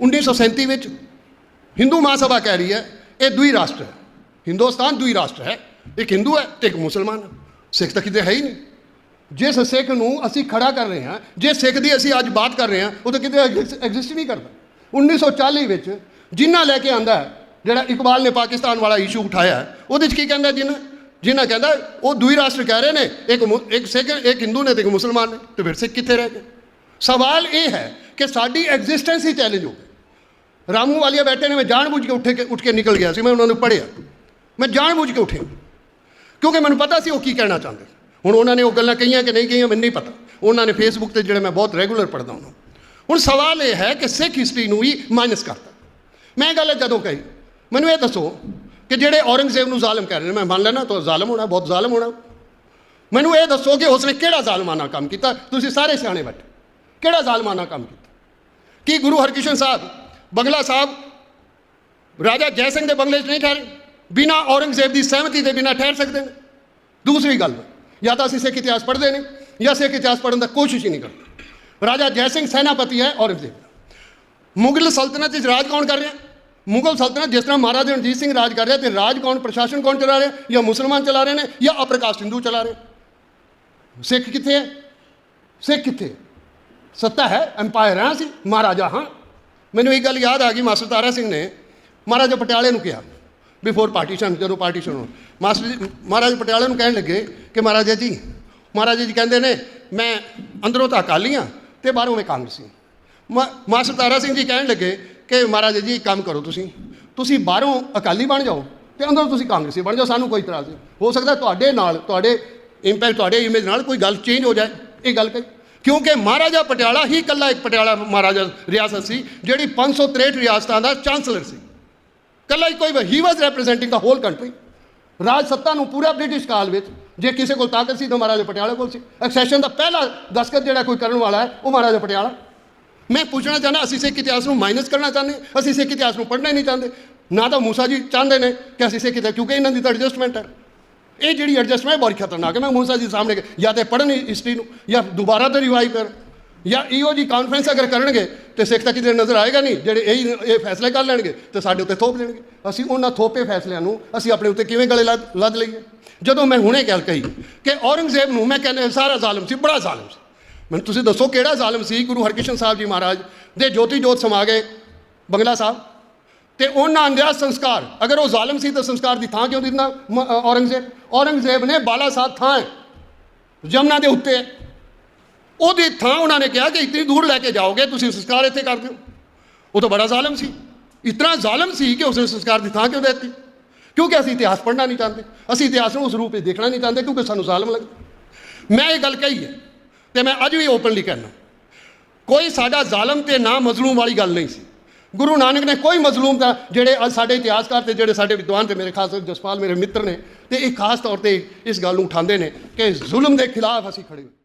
1937 ਵਿੱਚ ਹਿੰਦੂ ਮਹਾਸਭਾ ਕਹਿ ਰਹੀ ਹੈ, ਇਹ ਦੂਈ ਰਾਸ਼ਟਰ ਹੈ। ਹਿੰਦੁਸਤਾਨ ਦੂਈ ਰਾਸ਼ਟਰ ਹੈ। ਇੱਕ ਹਿੰਦੂ ਹੈ ਤੇ ਇੱਕ ਮੁਸਲਮਾਨ ਹੈ। ਸਿੱਖ ਤਾਂ ਕਿਤੇ ਹੈ ਹੀ ਨਹੀਂ। ਜਿਸ ਸਿੱਖ ਨੂੰ ਅਸੀਂ ਖੜਾ ਕਰ ਰਹੇ ਹਾਂ ਜੇ ਸਿੱਖ ਦੀ ਅਸੀਂ ਅੱਜ ਬਾਤ ਕਰ ਰਹੇ ਹਾਂ, ਉਹ ਤਾਂ ਕਿਤੇ ਐਗਜ਼ਿਸਟ ਨਹੀਂ ਕਰਦਾ। 1940 ਵਿੱਚ ਜਿੰਨਾ ਲੈ ਕੇ ਆਂਦਾ ਜਿਹੜਾ ਇਕਬਾਲ ਨੇ ਪਾਕਿਸਤਾਨ ਵਾਲਾ ਇਸ਼ੂ ਉਠਾਇਆ ਉਹਦੇ 'ਚ ਕੀ ਕਹਿੰਦਾ ਜਿੰਨਾ? ਜਿੰਨਾ ਕਹਿੰਦਾ ਉਹ ਦੂਈ ਰਾਸ਼ਟਰ ਕਹਿ ਰਹੇ ਨੇ, ਇੱਕ ਮੁ- ਇੱਕ ਸਿੱਖ, ਇੱਕ ਹਿੰਦੂ ਨੇ ਤੇ ਇੱਕ ਮੁਸਲਮਾਨ ਨੇ, ਤੇ ਫਿਰ ਸਿੱਖ ਕਿੱਥੇ ਰਹਿ ਗਏ? ਸਵਾਲ ਇਹ ਹੈ ਕਿ ਸਾਡੀ ਐਗਜ਼ਿਸਟੈਂਸ ਹੀ ਚੈਲੰਜ ਹੋ ਗਈ। ਰਾਮੂ ਵਾਲੀਆ ਬੈਠੇ ਨੇ, ਮੈਂ ਜਾਣਬੁੱਝ ਕੇ ਉੱਠੇ ਕੇ ਉੱਠ ਕੇ ਨਿਕਲ ਗਿਆ ਸੀ, ਮੈਂ ਉਹਨਾਂ ਨੂੰ ਪੜ੍ਹਿਆ। ਮੈਂ ਜਾਣਬੁੱਝ ਕੇ ਉੱਠਿਆ। ਕਿਉਂਕਿ ਮੈਨੂੰ ਪਤਾ ਸੀ ਉਹ ਕੀ ਕਹਿਣਾ ਚਾਹੁੰਦੇ। ਹੁਣ ਉਹਨਾਂ ਨੇ ਉਹ ਗੱਲਾਂ ਕਹੀਆਂ ਕਿ ਨਹੀਂ ਕਹੀਆਂ, ਮੈਨੂੰ ਨਹੀਂ ਪਤਾ। ਉਹਨਾਂ ਨੇ ਫੇਸਬੁੱਕ ਤੇ ਜਿਹੜੇ ਮੈਂ ਬਹੁਤ ਰੈਗੂਲਰ ਪੜ੍ਹਦਾ ਉਹਨਾਂ ਹੁਣ ਸਵਾਲ ਇਹ ਹੈ ਕਿ ਸਿੱਖ ਹਿਸਟਰੀ ਨੂੰ ਵੀ ਮਾਈਨਸ ਕਰਤਾ। ਮੈਂ ਗੱਲ ਜਦੋਂ ਕਹੀ, ਮੈਨੂੰ ਇਹ ਦੱਸੋ ਕਿ ਜਿਹੜੇ ਔਰੰਗਜ਼ੇਬ ਨੂੰ ਜ਼ਾਲਮ ਕਹਿ ਰਹੇ ਨੇ, ਮੈਂ ਮੰਨ ਲੈਣਾ ਤਾਂ ਜ਼ਾਲਮ ਹੋਣਾ, ਬਹੁਤ ਜ਼ਾਲਮ ਹੋਣਾ। ਮੈਨੂੰ ਇਹ ਦੱਸੋ ਕਿ ਉਸਨੇ ਕਿਹੜਾ ਜ਼ਾਲਮਾਨਾ ਕੰਮ ਕੀਤਾ? ਤੁਸੀਂ ਸਾਰੇ ਸਿਆਣੇ ਬੈਠੇ। ਕਿਹੜਾ ਜ਼ਾਲਮਾਨਾ ਕੰਮ ਕੀਤਾ? ਕੀ ਗੁਰੂ ਹਰਕ੍ਰਿਸ਼ਨ ਸਾਹਿਬ ਬੰਗਲਾ ਸਾਹਿਬ, ਰਾਜਾ ਜੈ ਸਿੰਘ ਦੇ ਬੰਗਲੇ 'ਚ ਨਹੀਂ ਠਹਿਰੇ, ਬਿਨਾ ਔਰੰਗਜ਼ੇਬ ਦੀ ਸਹਿਮਤੀ ਦੇ ਬਿਨਾ ਠਹਿਰ ਸਕਦੇ ਨੇ। ਦੂਸਰੀ ਗੱਲ, ਜਾਂ ਤਾਂ ਅਸੀਂ ਸਿੱਖ ਇਤਿਹਾਸ ਪੜ੍ਹਦੇ ਨੇ, ਜਾਂ ਸਿੱਖ ਇਤਿਹਾਸ ਪੜ੍ਹਨ ਦਾ ਕੋਸ਼ਿਸ਼ ਹੀ ਨਹੀਂ ਕਰਦੇ। ਰਾਜਾ ਜੈ ਸਿੰਘ ਸੈਨਾਪਤੀ ਹੈ ਔਰੰਗਜ਼ੇਬ। ਦਾ। ਮੁਗਲ ਸਲਤਨਤ 'ਚ ਰਾਜ ਕੌਣ ਕਰ ਰਿਹਾ? ਮੁਗਲ ਸਲਤਨਤ ਜਿਸ ਤਰ੍ਹਾਂ ਮਹਾਰਾਜਾ ਰਣਜੀਤ ਸਿੰਘ ਰਾਜ ਕਰ ਰਿਹਾ ਤੇ ਰਾਜ ਕੌਣ, ਪ੍ਰਸ਼ਾਸਨ ਕੌਣ ਚਲਾ ਰਿਹਾ, ਜਾਂ ਮੁਸਲਮਾਨ ਚਲਾ ਰਹੇ ਨੇ, ਜਾਂ ਅਪ੍ਰਕਾਸ਼ ਹਿੰਦੂ ਚਲਾ ਰਹੇ? ਸਿੱਖ ਕਿੱਥੇ ਹੈ? ਸਿੱਖ ਕਿੱਥੇ ਸੱਤਾ ਹੈ ਐਮਪਾਇਰ ਹਾਂ ਅਸੀਂ, ਮਹਾਰਾਜਾ ਹਾਂ। ਮੈਨੂੰ ਇੱਕ ਗੱਲ ਯਾਦ ਆ ਗਈ, ਮਾਸਟਰ ਤਾਰਾ ਸਿੰਘ ਨੇ ਮਹਾਰਾਜਾ ਪਟਿਆਲੇ ਨੂੰ ਕਿਹਾ ਬਿਫੋਰ ਪਾਰਟੀਸ਼ਨ ਜਦੋਂ ਪਾਰਟੀਸ਼ਨ ਹੋ ਮਾਸਟਰ ਜੀ, ਮਹਾਰਾਜਾ ਪਟਿਆਲੇ ਨੂੰ ਕਹਿਣ ਲੱਗੇ ਕਿ ਮਹਾਰਾਜਾ ਜੀ ਮਹਾਰਾਜਾ ਜੀ ਕਹਿੰਦੇ ਨੇ, ਮੈਂ ਅੰਦਰੋਂ ਤਾਂ ਅਕਾਲੀ ਹਾਂ ਤੇ ਬਾਹਰੋਂ ਮੈਂ ਕਾਂਗਰਸੀ ਹਾਂ। ਮਾਸਟਰ ਤਾਰਾ ਸਿੰਘ ਜੀ ਕਹਿਣ ਲੱਗੇ ਕਿ ਮਹਾਰਾਜਾ ਜੀ, ਇੱਕ ਕੰਮ ਕਰੋ ਤੁਸੀਂ। ਤੁਸੀਂ ਬਾਹਰੋਂ ਅਕਾਲੀ ਬਣ ਜਾਓ ਤੇ ਅੰਦਰੋਂ ਤੁਸੀਂ ਕਾਂਗਰਸੀ ਬਣ ਜਾਓ, ਸਾਨੂੰ ਕੋਈ ਇਤਰਾਜ਼ ਨਹੀਂ। ਹੋ ਸਕਦਾ ਤੁਹਾਡੇ ਨਾਲ, ਤੁਹਾਡੇ ਇੰਪੈਕਟ ਤੁਹਾਡੇ ਇਮੇਜ ਨਾਲ ਕੋਈ ਗੱਲ ਚੇਂਜ ਹੋ ਜਾਏ। ਇਹ ਗੱਲ ਕਹੀ। ਕਿਉਂਕਿ ਮਹਾਰਾਜਾ ਪਟਿਆਲਾ ਹੀ ਇਕੱਲਾ ਇੱਕ ਪਟਿਆਲਾ ਮਹਾਰਾਜਾ ਰਿਆਸਤ ਸੀ ਜਿਹੜੀ 563 ਰਿਆਸਤਾਂ ਦਾ ਚਾਂਸਲਰ ਸੀ। ਇਕੱਲਾ ਹੀ ਕੋਈ ਹੀ was representing the whole country ਰਾਜ ਸੱਤਾ ਨੂੰ ਪੂਰਾ ਬ੍ਰਿਟਿਸ਼ ਕਾਲ ਵਿੱਚ, ਜੇ ਕਿਸੇ ਕੋਲ ਤਾਕਤ ਸੀ ਤਾਂ ਮਹਾਰਾਜਾ ਪਟਿਆਲਾ ਕੋਲ ਸੀ। ਐਕਸੈਸ਼ਨ ਦਾ ਪਹਿਲਾ ਦਸਤਖਤ ਜਿਹੜਾ ਕੋਈ ਕਰਨ ਵਾਲਾ ਹੈ, ਉਹ ਮਹਾਰਾਜਾ ਪਟਿਆਲਾ। ਮੈਂ ਪੁੱਛਣਾ ਚਾਹੁੰਦਾ, ਅਸੀਂ ਸਿੱਖ ਇਤਿਹਾਸ ਨੂੰ ਮਾਈਨਸ ਕਰਨਾ ਚਾਹੁੰਦੇ, ਅਸੀਂ ਸਿੱਖ ਇਤਿਹਾਸ ਨੂੰ ਪੜ੍ਹਨਾ ਹੀ ਨਹੀਂ ਚਾਹੁੰਦੇ। ਨਾ ਤਾਂ ਮੂਸਾ ਜੀ ਚਾਹੁੰਦੇ ਨੇ ਕਿ ਅਸੀਂ ਸਿੱਖ ਇਤਿਹਾਸ, ਕਿਉਂਕਿ ਇਹਨਾਂ ਦੀ ਤਾਂ ਐਡਜਸਟਮੈਂਟ ਹੈ। ਇਹ ਜਿਹੜੀ ਐਡਜਸਟਮੈਂਟ ਹੈ ਬੜੀ ਖਤਰਨਾਕ ਹੈ। ਮੈਂ ਮੂਸਾ ਜੀ ਸਾਹਮਣੇ ਜਾਂ ਤੇ ਪੜ੍ਹਨ ਹਿਸਟਰੀ ਨੂੰ, ਜਾਂ ਦੁਬਾਰਾ ਤੋਂ ਰਿਵਾਈਵ ਕਰ, ਜਾਂ ਇਹੋ ਜੀ ਕਾਨਫਰੰਸ ਅਗਰ ਕਰਨਗੇ, ਤੇ ਸਿੱਖ ਤਾਂ ਕਿਤੇ ਨਜ਼ਰ ਆਏਗਾ ਨਹੀਂ, ਜਿਹੜੇ ਇਹ ਇਹ ਫੈਸਲੇ ਕਰ ਲੈਣਗੇ, ਤੇ ਸਾਡੇ ਉੱਤੇ ਥੋਪ ਲੈਣਗੇ ਅਸੀਂ ਉਹਨਾਂ ਥੋਪੇ ਫੈਸਲਿਆਂ ਨੂੰ, ਅਸੀਂ ਆਪਣੇ ਉੱਤੇ ਕਿਵੇਂ ਗਲੇ ਲੱਦ ਲੱਦ ਲਈਏ? ਜਦੋਂ ਮੈਂ ਹੁਣੇ ਗੱਲ ਕਹੀ ਕਿ ਔਰੰਗਜ਼ੇਬ ਨੂੰ ਮੈਂ ਕਹਿੰਦਾ, ਸਾਰਾ ਜ਼ਾਲਮ ਸੀ, ਬੜਾ ਜ਼ਾਲਮ ਸੀ। ਮੈਨੂੰ ਤੁਸੀਂ ਦੱਸੋ ਕਿਹੜਾ ਜ਼ਾਲਮ ਸੀ ਗੁਰੂ ਹਰਕ੍ਰਿਸ਼ਨ ਸਾਹਿਬ ਜੀ ਮਹਾਰਾਜ ਦੇ ਜੋਤੀ ਜੋਤ ਸਮਾ ਗਏ, ਬੰਗਲਾ ਸਾਹਿਬ? ਤੇ ਉਹਨਾਂ ਅੰਦਿਆ ਸੰਸਕਾਰ। ਅਗਰ ਉਹ ਜ਼ਾਲਮ ਸੀ ਤਾਂ ਸੰਸਕਾਰ ਦੀ ਥਾਂ ਕਿਉਂ ਦਿੰਦਾ ਮ- ਔਰੰਗਜ਼ੇਬ। ਔਰੰਗਜ਼ੇਬ ਨੇ ਬਾਲਾ ਸਾਹਿਬ ਥਾਂ ਹੈ ਜਮਨਾ ਦੇ ਉੱਤੇ। ਉਹਦੀ ਥਾਂ ਉਹਨਾਂ ਨੇ ਕਿਹਾ ਕਿ ਇਤਨੀ ਦੂਰ ਲੈ ਕੇ ਜਾਓਗੇ, ਤੁਸੀਂ ਸੰਸਕਾਰ ਇੱਥੇ ਕਰ ਦਿਓ। ਉਹ ਤਾਂ ਬੜਾ ਜ਼ਾਲਮ ਸੀ। ਇਤਨਾ ਜ਼ਾਲਮ ਸੀ ਕਿ ਉਸਨੇ ਸੰਸਕਾਰ ਦੀ ਥਾਂ ਕਿਉਂ ਦੇ ਦਿੱਤੀ? ਕਿਉਂਕਿ ਅਸੀਂ ਇਤਿਹਾਸ ਪੜ੍ਹਨਾ ਨਹੀਂ ਚਾਹੁੰਦੇ। ਅਸੀਂ ਇਤਿਹਾਸ ਨੂੰ ਉਸ ਰੂਪ ਵਿੱਚ ਦੇਖਣਾ ਨਹੀਂ ਚਾਹੁੰਦੇ, ਕਿਉਂਕਿ ਸਾਨੂੰ ਜ਼ਾਲਮ ਲੱਗਦਾ ਮੈਂ ਇਹ ਗੱਲ ਕਹੀ ਹੈ ਤੇ ਮੈਂ ਅੱਜ ਵੀ ਓਪਨਲੀ ਕਹਿਣਾ ਕੋਈ ਸਾਡਾ ਜ਼ਾਲਮ ਤੇ ਨਾ ਮਜ਼ਲੂਮ ਵਾਲੀ ਗੱਲ ਨਹੀਂ ਸੀ। ਗੁਰੂ ਨਾਨਕ ਨੇ ਕੋਈ ਮਜ਼ਲੂਮ ਦਾ ਜਿਹੜੇ ਅੱਜ ਸਾਡੇ ਇਤਿਹਾਸਕਾਰ ਤੇ ਜਿਹੜੇ ਸਾਡੇ ਵਿਦਵਾਨ ਤੇ ਮੇਰੇ ਖਾਸ ਜਸਪਾਲ ਮੇਰੇ ਮਿੱਤਰ ਨੇ ਤੇ ਇਹ ਖਾਸ ਤੌਰ ਤੇ ਇਸ ਗੱਲ ਨੂੰ ਉਠਾਉਂਦੇ ਨੇ ਕਿ ਜ਼ੁਲਮ ਦੇ ਖਿਲਾਫ ਅਸੀਂ ਖੜੇ ਹੋਏ